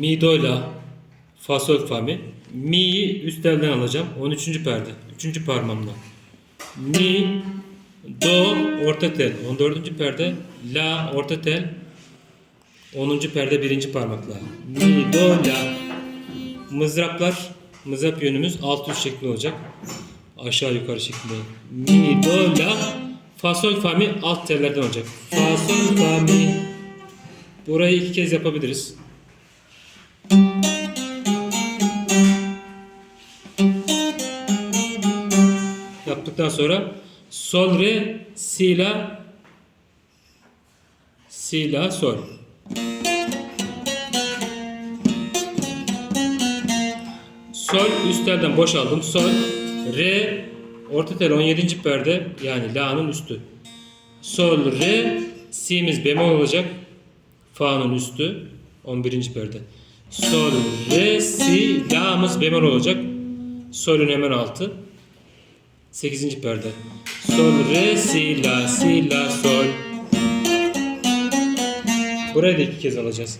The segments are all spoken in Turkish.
Mi do la fa sol fa mi. Mi'yi üst elden alacağım. 13. perde. 3. parmağımla. Mi do orta tel. 14. perde. La orta tel. 10. perde 1. parmakla. Mi do la. Mızraplar mızrap yönümüz alt üst şekli olacak. Aşağı yukarı şeklinde. Mi do la fa sol fa mi alt tellerden olacak. Fa sol fa mi. Burayı iki kez yapabiliriz. Yaptıktan sonra sol re si la si la sol. Sol üstlerden boşaldım. Sol re orta tel 17. perde yani la'nın üstü. Sol re si'miz bemol olacak. Fa'nın üstü 11. perde. Sol re si la'mız bemol olacak. Sol'ün hemen altı. 8. perde. Sol, re, si, la, si, la, sol. Burayı da iki kez alacağız.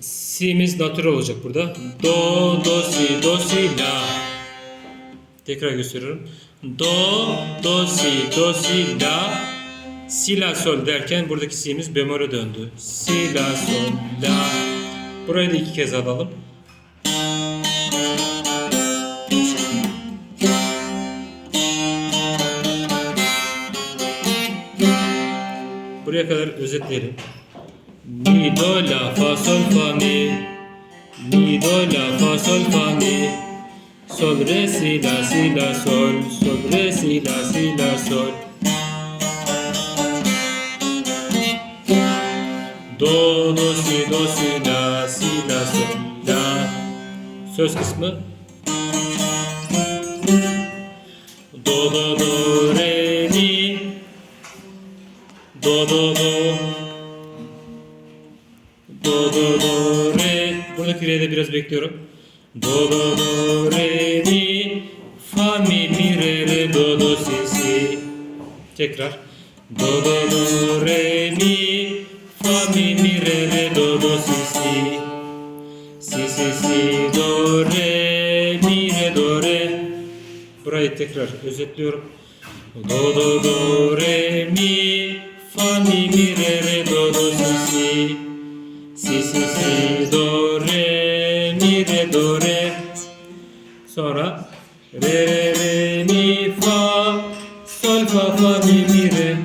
Si'miz natürel olacak burada. Do, do, si, do, si, la. Tekrar gösteriyorum. Do, do, si, do, si, la. Si, la, sol derken buradaki si'miz bemole döndü. Si, la, sol, la. Burayı da iki kez alalım. Buraya kadar özetleyelim. Mi, do, la, fa, sol, fa, mi. Mi, do, la, fa, sol, fa, mi. Sol, re, si, la, si, la, sol. Sol, re, si, la, si, la, sol. Do, do, si, do, si, la, si, la, sol, la. Söz kısmı. Do, do, do, re, mi. Do, do, do. Do, do, do, re. Buradaki re'de biraz bekliyorum. Do, do, do, re, Tekrar. Do, do, do, re, mi. Fa, mi, mi, re, re, do, do, si, si. Si, si, si, do, re, mi, re, do, re. Burayı tekrar özetliyorum. Do, do, do, re, mi. Fa, mi, mi, re, re, do, do, si, si. Si, si, si, do, re, mi, re, do, re. Sonra re, mi, re.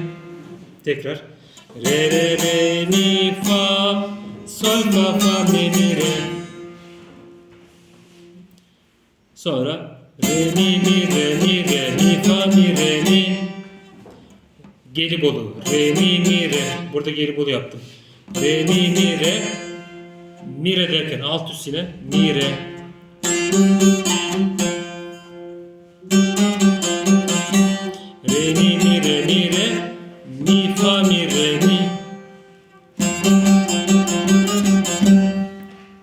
Tekrar. Re, re, re, mi, fa, sol, fa, fa, mi, mi, re. Sonra re, mi, mi, re, mi, re, mi, fa, mi, re, mi. Gelibolu. Re, mi, mi, re. Burada Gelibolu yaptım. Re, mi, mi, re. Mi, re derken alt üst yine. Mi. Re, mi, re, mi, fa, mi, re, mi.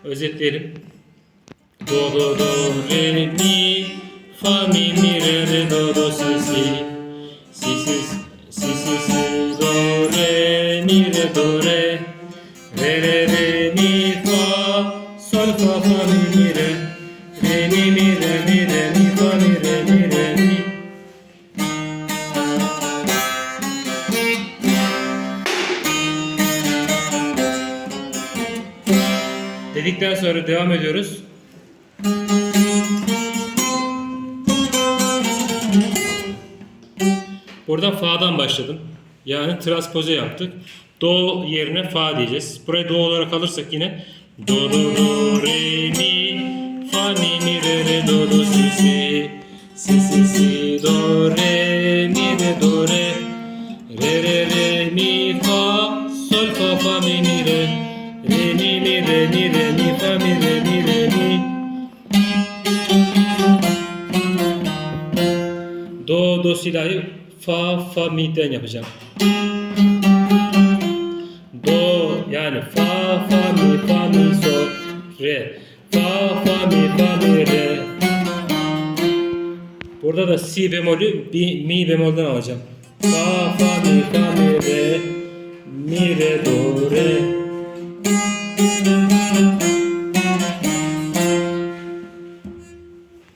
Özetleyelim. Do, do, do, re, mi. Fa, mi, mi, re, re, do, do, si, si. Si, si, si, si, si, do, re, mi, re, do, re. Re, re, re, mi, fa. Sol, fa, fa, mi, mi. Re, Dedikten sonra devam ediyoruz. Buradan fa'dan başladım. Yani transpoze yaptık. Do yerine fa diyeceğiz. Burayı do olarak alırsak yine do do do re mi fa mi mi re re do do si si si si si do re mi re do re re re re mi fa sol fa fa mi mi re re mi mi re mi re mi fa mi re mi re mi Do, do silahı fa, fa, mi'den yapacağım. Do yani fa, fa, mi, fa, mi, sol. re. Fa fa mi fa mi re. Burada da si bemolü bi, mi bemolden alacağım. Fa fa mi fa mi re. Mi re do re.